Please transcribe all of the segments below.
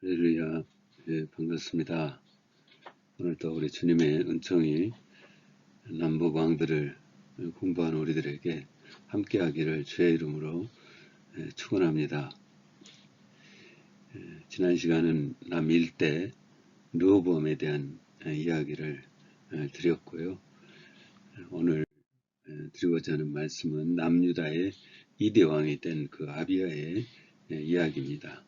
할렐루야. 예, 반갑습니다. 오늘도 우리 주님의 은총이 남북 왕들을 공부하는 우리들에게 함께하기를 주의 이름으로 예, 축원합니다. 예, 지난 시간은 남 일대 르호보암에 대한 예, 이야기를 예, 드렸고요. 오늘 예, 드리고자 하는 말씀은 남유다의 이대 왕이 된 그 아비아의 예, 이야기입니다.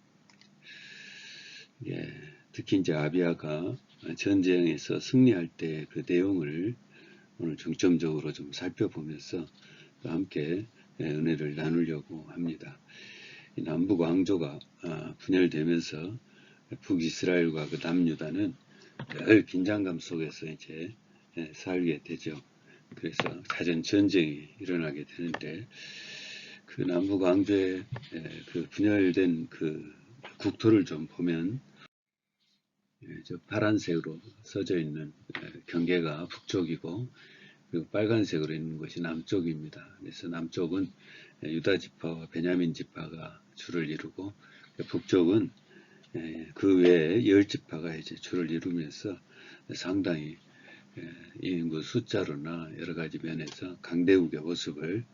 예, 특히 이제 아비아가 전쟁에서 승리할 때 그 내용을 오늘 중점적으로 좀 살펴보면서 또 함께 예, 은혜를 나누려고 합니다. 이 남북 왕조가 아, 분열되면서 북이스라엘과 그 남유다는 늘 긴장감 속에서 이제 예, 살게 되죠. 그래서 잦은 전쟁이 일어나게 되는데 그 남북 왕조의 예, 그 분열된 그 국토를 좀 보면 예, 저 파란색으로 써져 있는 예, 경계가 북쪽이고 그리고 빨간색으로 있는 것이 남쪽입니다. 그래서 남쪽은 예, 유다 지파와 베냐민 지파가 주를 이루고 북쪽은 예, 그 외에 열 지파가 이제 주를 이루면서 상당히 예, 인구 숫자로나 여러 가지 면에서 강대국의 모습을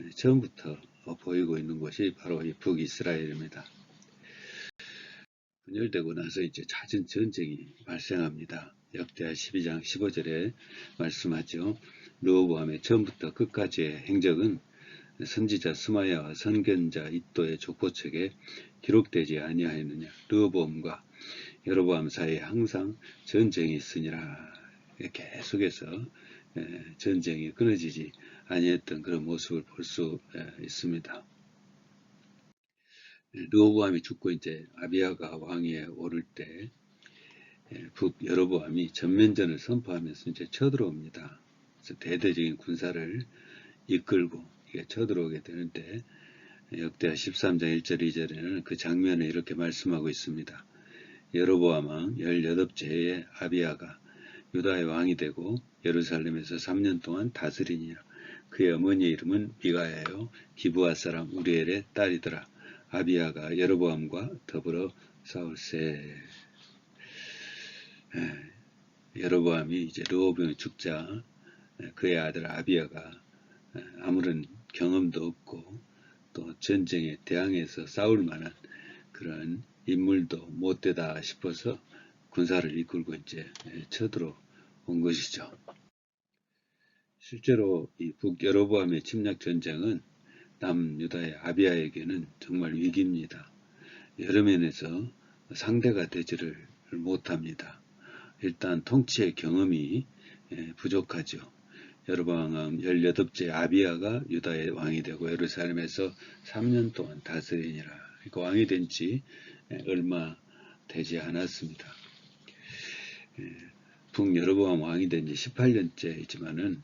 예, 처음부터 보이고 있는 것이 바로 이 북이스라엘입니다. 분열되고 나서 이제 잦은 전쟁이 발생합니다. 역대하 12장 15절에 말씀하죠. 르호보암의 처음부터 끝까지의 행적은 선지자 스마야와 선견자 이또의 족보책에 기록되지 아니하였느냐. 르호보암과 여로보암 사이에 항상 전쟁이 있으니라. 계속해서 전쟁이 끊어지지 아니했던 그런 모습을 볼 수 있습니다. 르호보암이 죽고 이제 아비아가 왕위에 오를 때 북 여로보암이 전면전을 선포하면서 이제 쳐들어옵니다. 그래서 대대적인 군사를 이끌고 이게 쳐들어오게 되는데 역대하 13장 1절 2절에는 그 장면을 이렇게 말씀하고 있습니다. 여로보암 왕 18제의 아비아가 유다의 왕이 되고 예루살렘에서 3년 동안 다스리니라. 그의 어머니의 이름은 미가야요 기부아 사람 우리엘의 딸이더라. 아비아가 여로보암과 더불어 싸울세. 여로보암이 이제 르호병이 죽자 그의 아들 아비아가 아무런 경험도 없고 또 전쟁에 대항해서 싸울 만한 그런 인물도 못 되다 싶어서 군사를 이끌고 이제 쳐들어 온 것이죠. 실제로 이 북여로보암의 침략 전쟁은 남유다의 아비아에게는 정말 위기입니다. 여러 면에서 상대가 되지를 못합니다. 일단 통치의 경험이 부족하죠. 여로보암 18째 아비아가 유다의 왕이 되고 예루살렘에서 3년 동안 다스리니라. 그 왕이 된 지 얼마 되지 않았습니다. 북여로보암 왕이 된 지 18년째이지만은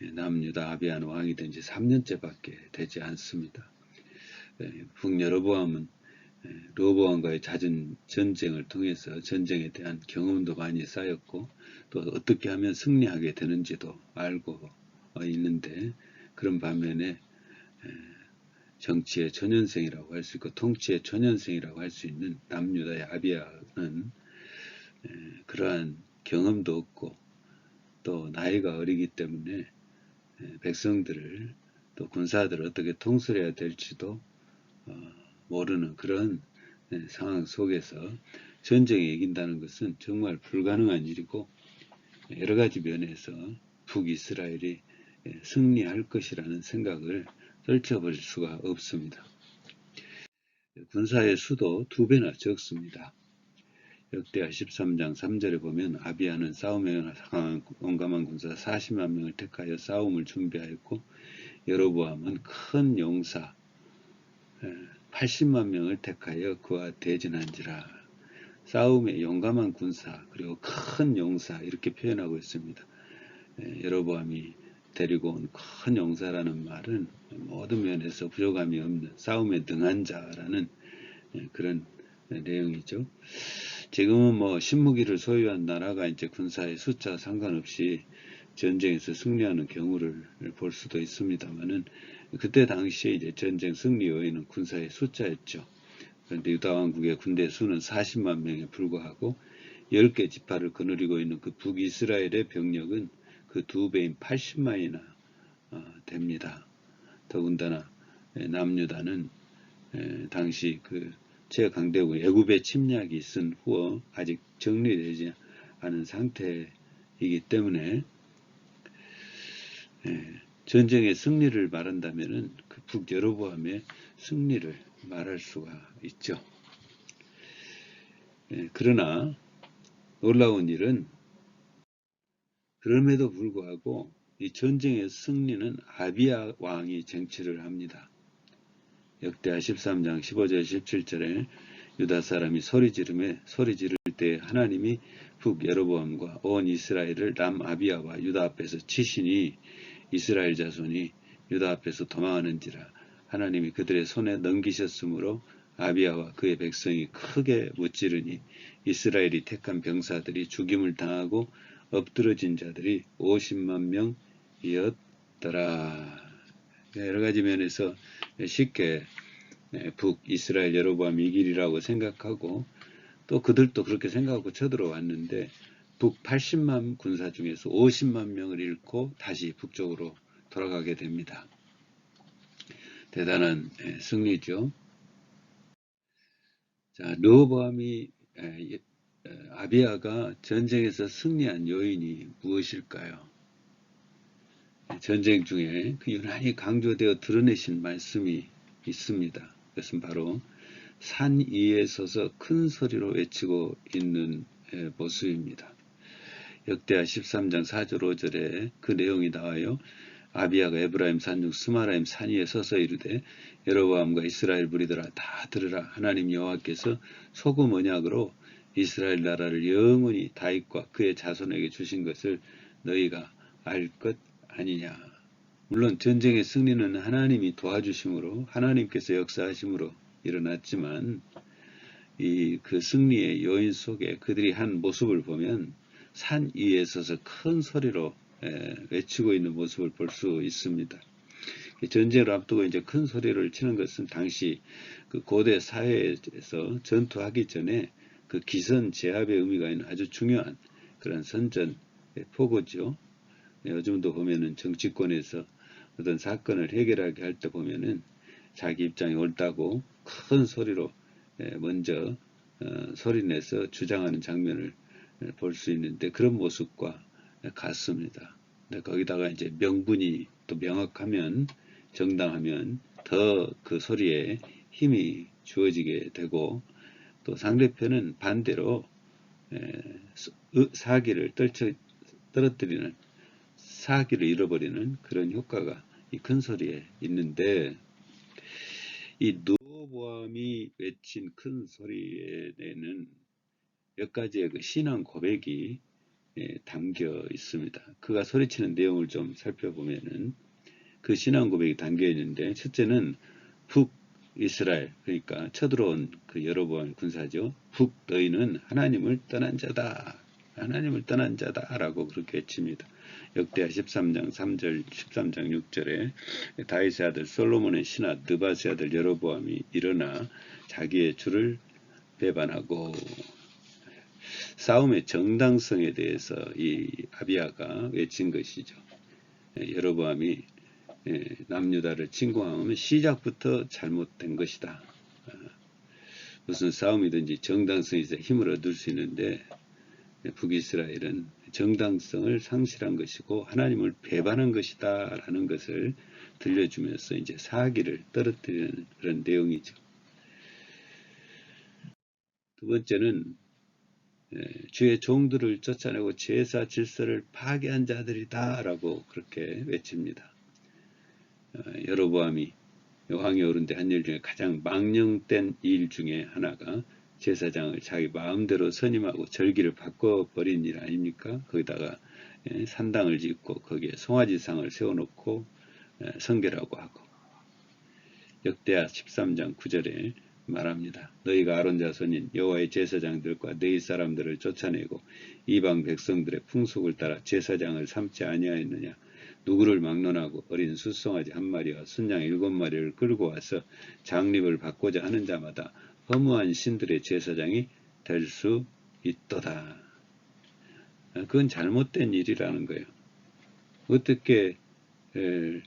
남유다 아비아는 왕이 된 지 3년째밖에 되지 않습니다. 북여로보암은 로보암과의 잦은 전쟁을 통해서 전쟁에 대한 경험도 많이 쌓였고 또 어떻게 하면 승리하게 되는지도 알고 있는데 그런 반면에 정치의 초년생이라고 할 수 있고 통치의 초년생이라고 할 수 있는 남유다의 아비아는 그러한 경험도 없고 또 나이가 어리기 때문에 백성들을 또 군사들을 어떻게 통솔해야 될지도 모르는 그런 상황 속에서 전쟁에 이긴다는 것은 정말 불가능한 일이고 여러 가지 면에서 북이스라엘이 승리할 것이라는 생각을 떨쳐버릴 수가 없습니다. 군사의 수도 두 배나 적습니다. 역대하 13장 3절에 보면 아비아는 싸움에 용감한 군사 40만 명을 택하여 싸움을 준비하였고 여로보암은 큰 용사 80만 명을 택하여 그와 대진한지라 싸움에 용감한 군사 그리고 큰 용사 이렇게 표현하고 있습니다. 여로보암이 데리고 온 큰 용사라는 말은 모든 면에서 부족함이 없는 싸움에 능한 자라는 그런 내용이죠. 지금은 뭐 신무기를 소유한 나라가 이제 군사의 숫자 상관없이 전쟁에서 승리하는 경우를 볼 수도 있습니다만은 그때 당시에 이제 전쟁 승리 요인은 군사의 숫자였죠. 그런데 유다 왕국의 군대 수는 40만 명에 불과하고 10개 지파를 거느리고 있는 그 북이스라엘의 병력은 그 두 배인 80만이나 어, 됩니다. 더군다나 에, 남유다는 에, 당시 그 최강대국 애굽의 침략이 있은 후어 아직 정리되지 않은 상태이기 때문에 에, 전쟁의 승리를 말한다면은 그 북여로보암의 승리를 말할 수가 있죠. 예, 그러나 놀라운 일은 그럼에도 불구하고 이 전쟁의 승리는 아비야 왕이 쟁취를 합니다. 역대하 13장 15절 17절에 유다 사람이 소리 지르며 소리 지를 때 하나님이 북 여로보암과 온 이스라엘을 남 아비야와 유다 앞에서 치시니 이스라엘 자손이 유다 앞에서 도망하는지라 하나님이 그들의 손에 넘기셨으므로 아비야와 그의 백성이 크게 무찌르니 이스라엘이 택한 병사들이 죽임을 당하고 엎드러진 자들이 50만 명이었더라. 여러 가지 면에서 쉽게 북이스라엘 여로보암 이길이라고 생각하고 또 그들도 그렇게 생각하고 쳐들어왔는데 북 80만 군사 중에서 50만 명을 잃고 다시 북쪽으로 돌아가게 됩니다. 대단한 승리죠. 자, 르호보암이 아비아가 전쟁에서 승리한 요인이 무엇일까요? 전쟁 중에 그 유난히 강조되어 드러내신 말씀이 있습니다. 그것은 바로 산 위에 서서 큰 소리로 외치고 있는 모습입니다. 역대하 13장 4절 5절에 그 내용이 나와요. 아비아가 에브라임 산중 스마라임 산 위에 서서 이르되 여로보암과 이스라엘 무리들아 다 들으라 하나님 여호와께서 소금 언약으로 이스라엘 나라를 영원히 다윗과 그의 자손에게 주신 것을 너희가 알 것 아니냐. 물론 전쟁의 승리는 하나님이 도와주심으로 하나님께서 역사하심으로 일어났지만 이 그 승리의 요인 속에 그들이 한 모습을 보면 산 위에 서서 큰 소리로 외치고 있는 모습을 볼 수 있습니다. 전쟁을 앞두고 이제 큰 소리를 치는 것은 당시 그 고대 사회에서 전투하기 전에 그 기선 제압의 의미가 있는 아주 중요한 그런 선전 포고죠. 요즘도 보면은 정치권에서 어떤 사건을 해결하게 할 때 보면은 자기 입장이 옳다고 큰 소리로 먼저 어, 소리내서 주장하는 장면을 볼 수 있는데 그런 모습과 같습니다. 거기다가 이제 명분이 또 명확하면 정당하면 더 그 소리에 힘이 주어지게 되고 또 상대편은 반대로 사기를 떨쳐 떨어뜨리는 사기를 잃어버리는 그런 효과가 이 큰 소리에 있는데 이 노보암이 외친 큰 소리에는 몇 가지의 그 신앙 고백이 담겨 있습니다. 그가 소리치는 내용을 좀 살펴보면은 그 신앙 고백이 담겨 있는데 첫째는 북 이스라엘 그러니까 쳐들어온 그 여로보암 군사죠. 북 너희는 하나님을 떠난 자다. 하나님을 떠난 자다라고 그렇게 외칩니다. 역대하 13장 3절 13장 6절에 다윗의 아들 솔로몬의 신하 느바스의 아들 여로보암이 일어나 자기의 주를 배반하고 싸움의 정당성에 대해서 이 아비아가 외친 것이죠. 여로보암이 남유다를 침공하면 시작부터 잘못된 것이다. 무슨 싸움이든지 정당성이 있어 힘을 얻을 수 있는데 북이스라엘은 정당성을 상실한 것이고 하나님을 배반한 것이다 라는 것을 들려주면서 이제 사기를 떨어뜨리는 그런 내용이죠. 두 번째는 주의 종들을 쫓아내고 제사 질서를 파괴한 자들이다 라고 그렇게 외칩니다. 어, 여로보암이 왕이 오른데 한 일 중에 가장 망령된 일 중에 하나가 제사장을 자기 마음대로 선임하고 절기를 바꿔버린 일 아닙니까? 거기다가 예, 산당을 짓고 거기에 송아지상을 세워놓고 예, 성결하고 하고 역대하 13장 9절에 말합니다. 너희가 아론 자손인 여호와의 제사장들과 너희 사람들을 쫓아내고 이방 백성들의 풍속을 따라 제사장을 삼지 아니하였느냐? 누구를 막론하고 어린 숫송아지 한 마리와 순양 일곱 마리를 끌고 와서 장립을 받고자 하는 자마다 허무한 신들의 제사장이 될 수 있도다. 아, 그건 잘못된 일이라는 거예요. 어떻게 에,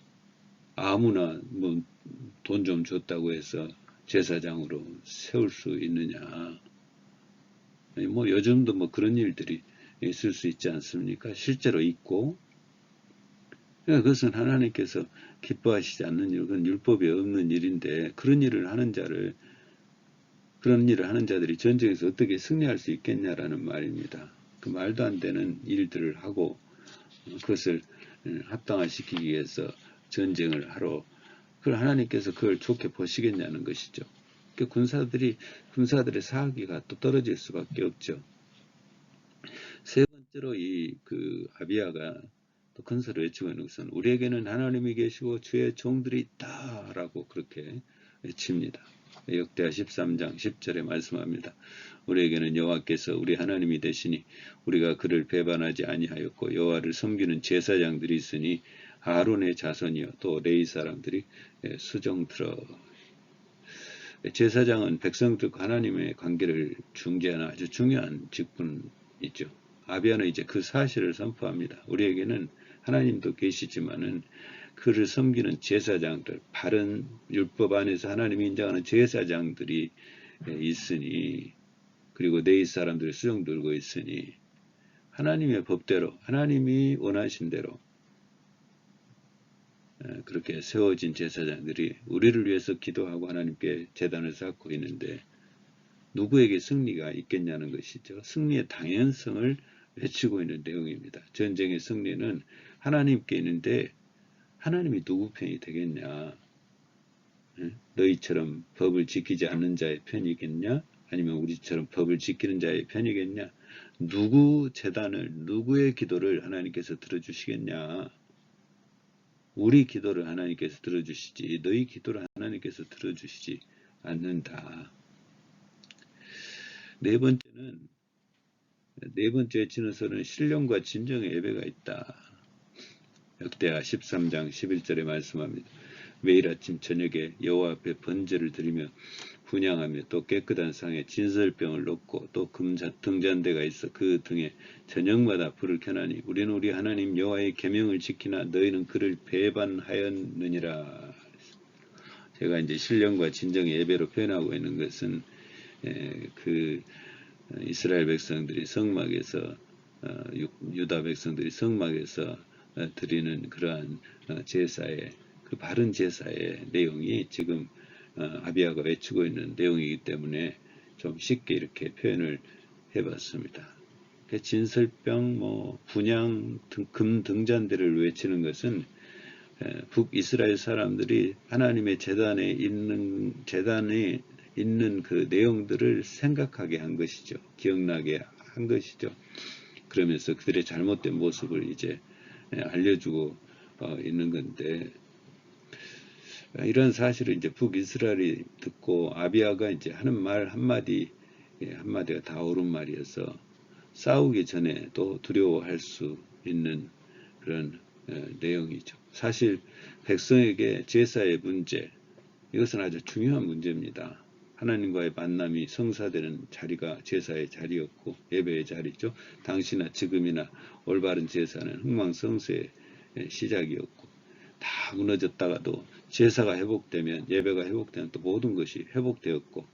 아무나 뭐 돈 좀 줬다고 해서 제사장으로 세울 수 있느냐. 아니, 뭐 요즘도 뭐 그런 일들이 있을 수 있지 않습니까? 실제로 있고 그러니까 그것은 하나님께서 기뻐하시지 않는 일, 그건 율법에 없는 일인데 그런 일을 하는 자를 그런 일을 하는 자들이 전쟁에서 어떻게 승리할 수 있겠냐라는 말입니다. 그 말도 안 되는 일들을 하고 그것을 합당화시키기 위해서 전쟁을 하러 그걸 하나님께서 그걸 좋게 보시겠냐는 것이죠. 그 군사들이 군사들의 사기가 또 떨어질 수밖에 없죠. 세 번째로 이 그 아비아가 또 큰소리 외치고 있는 것은 우리에게는 하나님이 계시고 주의 종들이 있다라고 그렇게 외칩니다. 역대하 13장 10절에 말씀합니다. 우리에게는 여호와께서 우리 하나님이 되시니 우리가 그를 배반하지 아니하였고 여호와를 섬기는 제사장들이 있으니 아론의 자손이요 또 레이 사람들이 수정 들어 제사장은 백성들과 하나님의 관계를 중재하는 아주 중요한 직분이죠. 아비아는 이제 그 사실을 선포합니다. 우리에게는 하나님도 계시지만은 그를 섬기는 제사장들, 바른 율법 안에서 하나님이 인정하는 제사장들이 있으니 그리고 내일 사람들이 수정 들고 있으니 하나님의 법대로 하나님이 원하신 대로 그렇게 세워진 제사장들이 우리를 위해서 기도하고 하나님께 재단을 쌓고 있는데 누구에게 승리가 있겠냐는 것이죠. 승리의 당연성을 외치고 있는 내용입니다. 전쟁의 승리는 하나님께 있는데 하나님이 누구 편이 되겠냐? 너희처럼 법을 지키지 않는 자의 편이겠냐? 아니면 우리처럼 법을 지키는 자의 편이겠냐? 누구 재단을, 누구의 기도를 하나님께서 들어주시겠냐? 우리 기도를 하나님께서 들어주시지 너희 기도를 하나님께서 들어주시지 않는다. 네 번째는 네 번째 진호서는 신령과 진정의 예배가 있다. 역대하 13장 11절에 말씀합니다. 매일 아침 저녁에 여호와 앞에 번제를 드리며 분양하며 또 깨끗한 상에 진설병을 놓고 또 금자 등잔대가 있어 그 등에 저녁마다 불을 켜나니 우리는 우리 하나님 여호와의 계명을 지키나 너희는 그를 배반하였느니라. 제가 이제 신령과 진정의 예배로 표현하고 있는 것은 그 이스라엘 백성들이 성막에서 어, 유다 백성들이 성막에서 어, 드리는 그러한 어, 제사의 그 바른 제사의 내용이 지금 아비아가 외치고 있는 내용이기 때문에 좀 쉽게 이렇게 표현을 해봤습니다. 그 진설병, 뭐 분양, 금 등잔대를 외치는 것은 북이스라엘 사람들이 하나님의 재단에 있는 재단에 있는 그 내용들을 생각하게 한 것이죠. 기억나게 한 것이죠. 그러면서 그들의 잘못된 모습을 이제 알려주고 어, 있는 건데 이런 사실을 이제 북이스라엘이 듣고 아비아가 이제 하는 말 한마디 예, 한마디가 다 옳은 말이어서 싸우기 전에 또 두려워할 수 있는 그런 내용이죠. 사실 백성에게 제사의 문제 이것은 아주 중요한 문제입니다. 하나님과의 만남이 성사되는 자리가 제사의 자리였고 예배의 자리죠. 당시나 지금이나 올바른 제사는 흥망성쇠의 시작이었고 다 무너졌다가도 제사가 회복되면 예배가 회복되면 또 모든 것이 회복되었고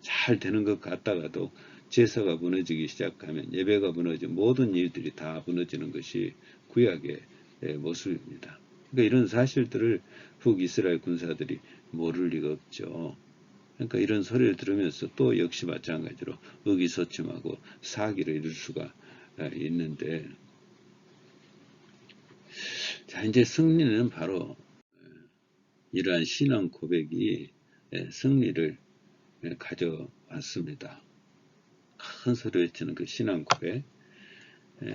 잘 되는 것 같다가도 제사가 무너지기 시작하면 예배가 무너지면 모든 일들이 다 무너지는 것이 구약의 모습입니다. 그러니까 이런 사실들을 북이스라엘 군사들이 모를 리가 없죠. 그러니까 이런 소리를 들으면서 또 역시 마찬가지로 의기소침하고 사기를 이룰 수가 있는데 자 이제 승리는 바로 이러한 신앙 고백이 승리를 가져왔습니다. 큰 소리 외치는 그 신앙 고백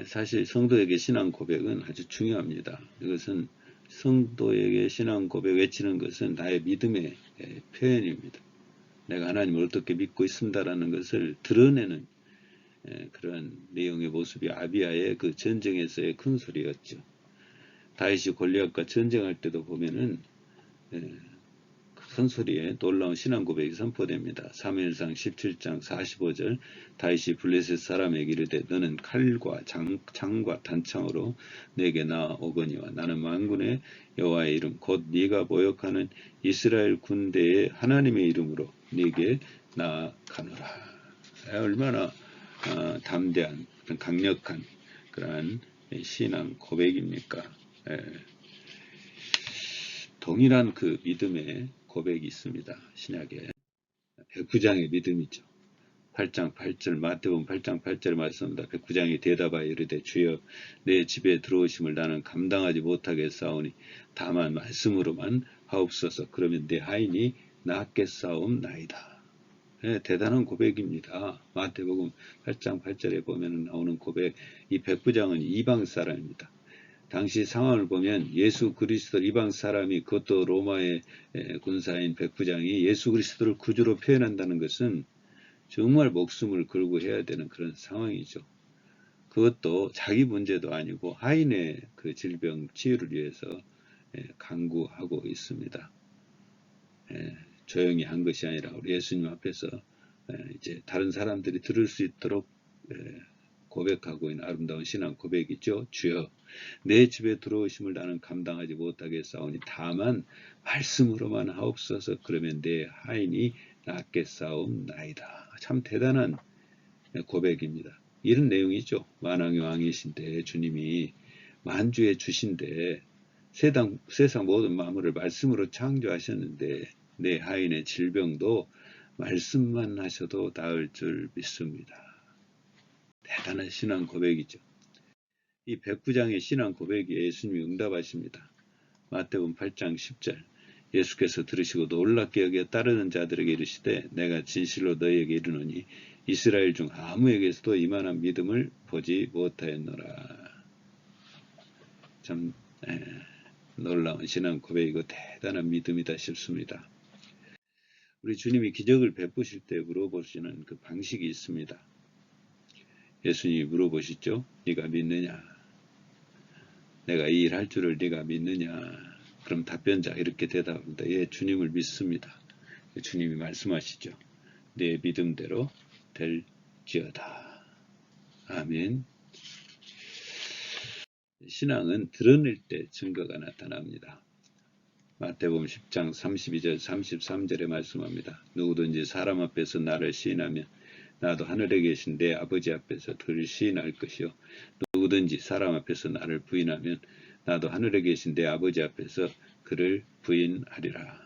사실 성도에게 신앙 고백은 아주 중요합니다. 이것은 성도에게 신앙 고백 외치는 것은 나의 믿음의 표현입니다. 내가 하나님을 어떻게 믿고 있습니다라는 것을 드러내는 그런 내용의 모습이 아비아의 그 전쟁에서의 큰 소리였죠. 다윗이 골리앗과 전쟁할 때도 보면은 큰 소리에 놀라운 신앙 고백이 선포됩니다. 3일상 17장 45절 다윗이 블레셋 사람에게 이르되 너는 칼과 장, 창과 단창으로 내게 나오거니와 나는 만군의 여호와의 이름 곧 네가 모욕하는 이스라엘 군대의 하나님의 이름으로 네게 나아가노라. 얼마나 어, 담대한 그런 강력한 그러한 신앙 고백입니까? 예. 동일한 그 믿음의 고백이 있습니다. 신약에 백부장의 믿음이죠. 8장 8절 마태복음 8장 8절 말씀입니다. 백부장이 대답하여 이르되 주여 내 집에 들어오심을 나는 감당하지 못하겠사오니 다만 말씀으로만 하옵소서 그러면 내 하인이 낫겠사옵나이다. 네, 대단한 고백입니다. 마태복음 8장 8절에 보면 나오는 고백 이 백부장은 이방 사람입니다. 당시 상황을 보면 예수 그리스도 이방 사람이 그것도 로마의 군사인 백부장이 예수 그리스도를 구주로 표현한다는 것은 정말 목숨을 걸고 해야 되는 그런 상황이죠. 그것도 자기 문제도 아니고 하인의 그 질병 치유를 위해서 강구하고 있습니다. 조용히 한 것이 아니라 우리 예수님 앞에서 이제 다른 사람들이 들을 수 있도록 고백하고 있는 아름다운 신앙 고백이죠. 주여 내 집에 들어오심을 나는 감당하지 못하겠사오니 다만 말씀으로만 하옵소서 그러면 내 하인이 낫겠사옵나이다. 참 대단한 고백입니다. 이런 내용이죠. 만왕의 왕이신데 주님이 만주에 주신데 세상, 모든 만물을 말씀으로 창조하셨는데 내 하인의 질병도 말씀만 하셔도 나을 줄 믿습니다. 대단한 신앙 고백이죠. 이 백부장의 신앙 고백에 예수님이 응답하십니다. 마태복음 8장 10절 예수께서 들으시고 놀랍게 여겨 따르는 자들에게 이르시되 내가 진실로 너희에게 이르노니 이스라엘 중 아무에게서도 이만한 믿음을 보지 못하였노라. 참 에, 놀라운 신앙 고백이고 대단한 믿음이다 싶습니다. 우리 주님이 기적을 베푸실 때 물어보시는 그 방식이 있습니다. 예수님이 물어보시죠. 네가 믿느냐? 내가 이 일 할 줄을 네가 믿느냐? 그럼 답변자 이렇게 대답합니다. 예, 주님을 믿습니다. 주님이 말씀하시죠. 내 믿음대로 될지어다. 아멘. 신앙은 드러낼 때 증거가 나타납니다. 마태복음 10장 32절 33절에 말씀합니다. 누구든지 사람 앞에서 나를 시인하면 나도 하늘에 계신 내 아버지 앞에서 그를 시인할 것이요 누구든지 사람 앞에서 나를 부인하면 나도 하늘에 계신 내 아버지 앞에서 그를 부인하리라.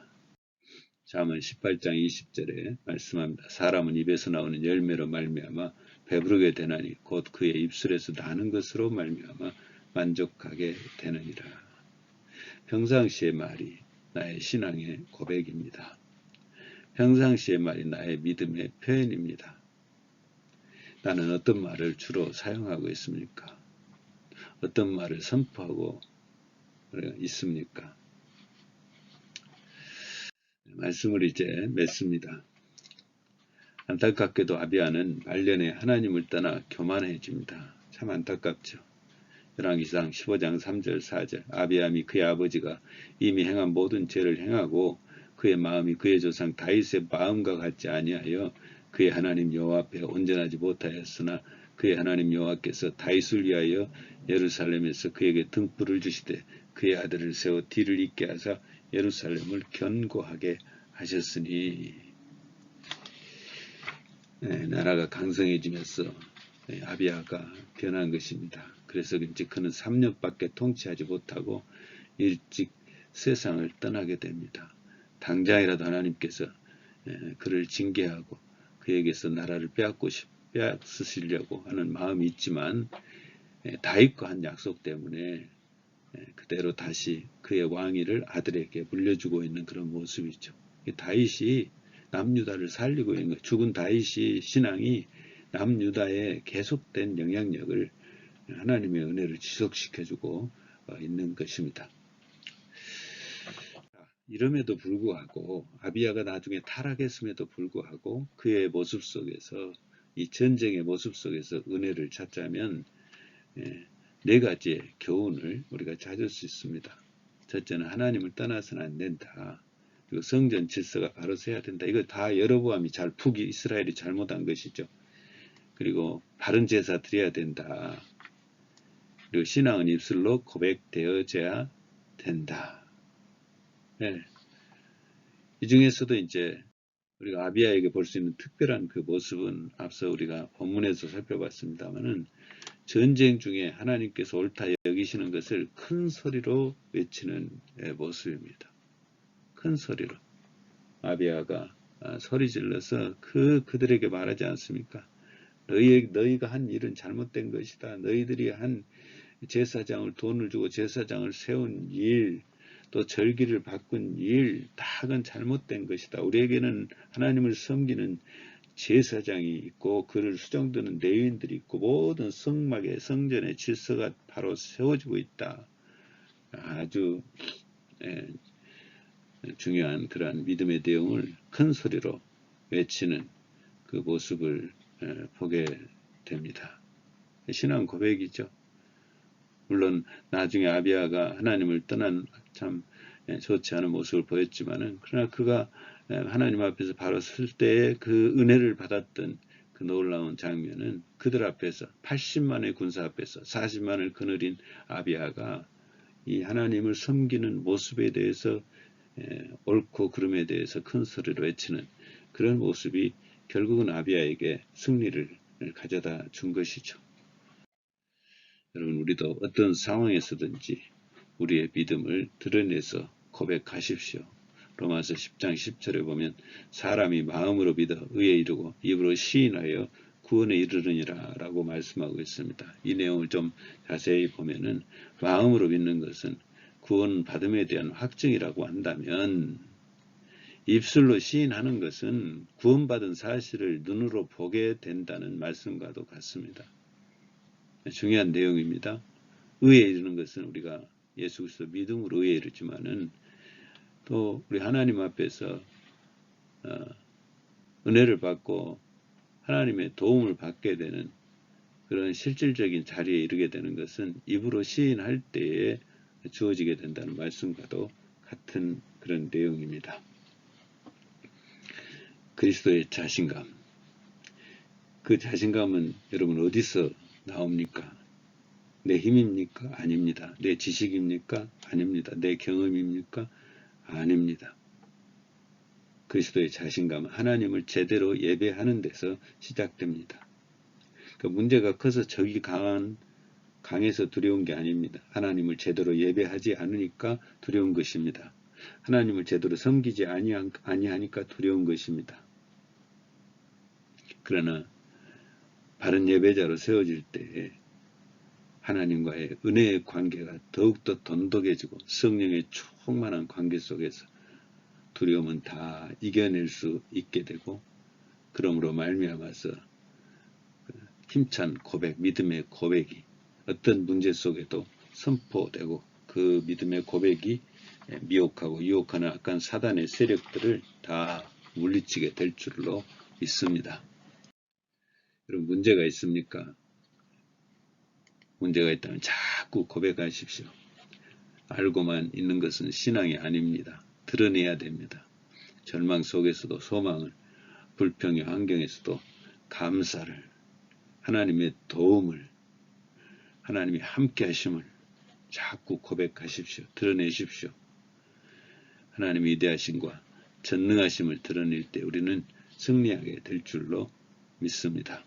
잠언 18장 20절에 말씀합니다. 사람은 입에서 나오는 열매로 말미암아 배부르게 되나니 곧 그의 입술에서 나는 것으로 말미암아 만족하게 되느니라. 평상시의 말이 나의 신앙의 고백입니다. 평상시의 말이 나의 믿음의 표현입니다. 나는 어떤 말을 주로 사용하고 있습니까? 어떤 말을 선포하고 있습니까? 말씀을 이제 맺습니다. 안타깝게도 아비아는 말년에 하나님을 떠나 교만해집니다. 참 안타깝죠. 열왕기상 15장 3절 4절 아비암이 그의 아버지가 이미 행한 모든 죄를 행하고 그의 마음이 그의 조상 다윗의 마음과 같지 아니하여 그의 하나님 여호와 앞에 온전하지 못하였으나 그의 하나님 여호와께서 다윗을 위하여 예루살렘에서 그에게 등불을 주시되 그의 아들을 세워 뒤를 잇게 하사 예루살렘을 견고하게 하셨으니 네, 나라가 강성해지면서 네, 아비아가 변한 것입니다. 그래서 이제 그는 3년밖에 통치하지 못하고 일찍 세상을 떠나게 됩니다. 당장이라도 하나님께서 네, 그를 징계하고 그에게서 나라를 빼앗고 싶, 빼앗으시려고 하는 마음이 있지만 다윗과 한 약속 때문에 그대로 다시 그의 왕위를 아들에게 물려주고 있는 그런 모습이죠. 다윗이 남유다를 살리고 있는 것, 죽은 다윗이 신앙이 남유다에 계속된 영향력을 하나님의 은혜를 지속시켜주고 어, 있는 것입니다. 이름에도 불구하고 아비아가 나중에 타락했음에도 불구하고 그의 모습 속에서 이 전쟁의 모습 속에서 은혜를 찾자면 네 가지의 교훈을 우리가 찾을 수 있습니다. 첫째는 하나님을 떠나서는 안 된다. 그리고 성전 질서가 바로 서야 된다. 이거 다 여러보암이 잘 푸기 이스라엘이 잘못한 것이죠. 그리고 바른 제사 드려야 된다. 그리고 신앙은 입술로 고백되어져야 된다. 네. 이 중에서도 이제 우리가 아비아에게 볼 수 있는 특별한 그 모습은 앞서 우리가 본문에서 살펴봤습니다만은 전쟁 중에 하나님께서 옳다 여기시는 것을 큰 소리로 외치는 예, 모습입니다. 큰 소리로 아비아가 아, 소리 질러서 그 그들에게 말하지 않습니까? 너희 너희가 한 일은 잘못된 것이다. 너희들이 한 제사장을 돈을 주고 제사장을 세운 일, 또 절기를 바꾼 일, 다 그건 잘못된 것이다. 우리에게는 하나님을 섬기는 제사장이 있고 그를 수정드는 내인들이 있고 모든 성막의 성전의 질서가 바로 세워지고 있다. 아주 예, 중요한 그러한 믿음의 내용을 큰 소리로 외치는 그 모습을 예, 보게 됩니다. 신앙 고백이죠. 물론 나중에 아비아가 하나님을 떠난 참 예, 좋지 않은 모습을 보였지만은 그러나 그가 예, 하나님 앞에서 바로 설 때에 그 은혜를 받았던 그 놀라운 장면은 그들 앞에서 80만의 군사 앞에서 40만을 거느린 아비아가 이 하나님을 섬기는 모습에 대해서 예, 옳고 그름에 대해서 큰 소리로 외치는 그런 모습이 결국은 아비아에게 승리를 가져다 준 것이죠. 여러분 우리도 어떤 상황에서든지 우리의 믿음을 드러내서 고백하십시오. 로마서 10장 10절에 보면 사람이 마음으로 믿어 의에 이르고 입으로 시인하여 구원에 이르느니라 라고 말씀하고 있습니다. 이 내용을 좀 자세히 보면은 마음으로 믿는 것은 구원 받음에 대한 확증이라고 한다면 입술로 시인하는 것은 구원받은 사실을 눈으로 보게 된다는 말씀과도 같습니다. 중요한 내용입니다. 의에 이르는 것은 우리가 예수 그리스도 믿음으로 의에 이르지만은 또 우리 하나님 앞에서 어, 은혜를 받고 하나님의 도움을 받게 되는 그런 실질적인 자리에 이르게 되는 것은 입으로 시인할 때에 주어지게 된다는 말씀과도 같은 그런 내용입니다. 그리스도의 자신감. 그 자신감은 여러분 어디서 나옵니까? 내 힘입니까? 아닙니다. 내 지식입니까? 아닙니다. 내 경험입니까? 아닙니다. 그리스도의 자신감은 하나님을 제대로 예배하는 데서 시작됩니다. 그 문제가 커서 적이 강한 강해서 두려운 게 아닙니다. 하나님을 제대로 예배하지 않으니까 두려운 것입니다. 하나님을 제대로 섬기지 아니하니까 두려운 것입니다. 그러나 바른 예배자로 세워질 때 하나님과의 은혜의 관계가 더욱더 돈독해지고 성령의 충만한 관계 속에서 두려움은 다 이겨낼 수 있게 되고 그러므로 말미암아서 힘찬 고백, 믿음의 고백이 어떤 문제 속에도 선포되고 그 믿음의 고백이 미혹하고 유혹하는 악한 사단의 세력들을 다 물리치게 될 줄로 믿습니다. 여러분 문제가 있습니까? 문제가 있다면 자꾸 고백하십시오. 알고만 있는 것은 신앙이 아닙니다. 드러내야 됩니다. 절망 속에서도 소망을, 불평의 환경에서도 감사를, 하나님의 도움을, 하나님이 함께 하심을 자꾸 고백하십시오. 드러내십시오. 하나님의 위대하심과 전능하심을 드러낼 때 우리는 승리하게 될 줄로 믿습니다.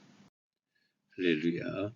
할렐루야.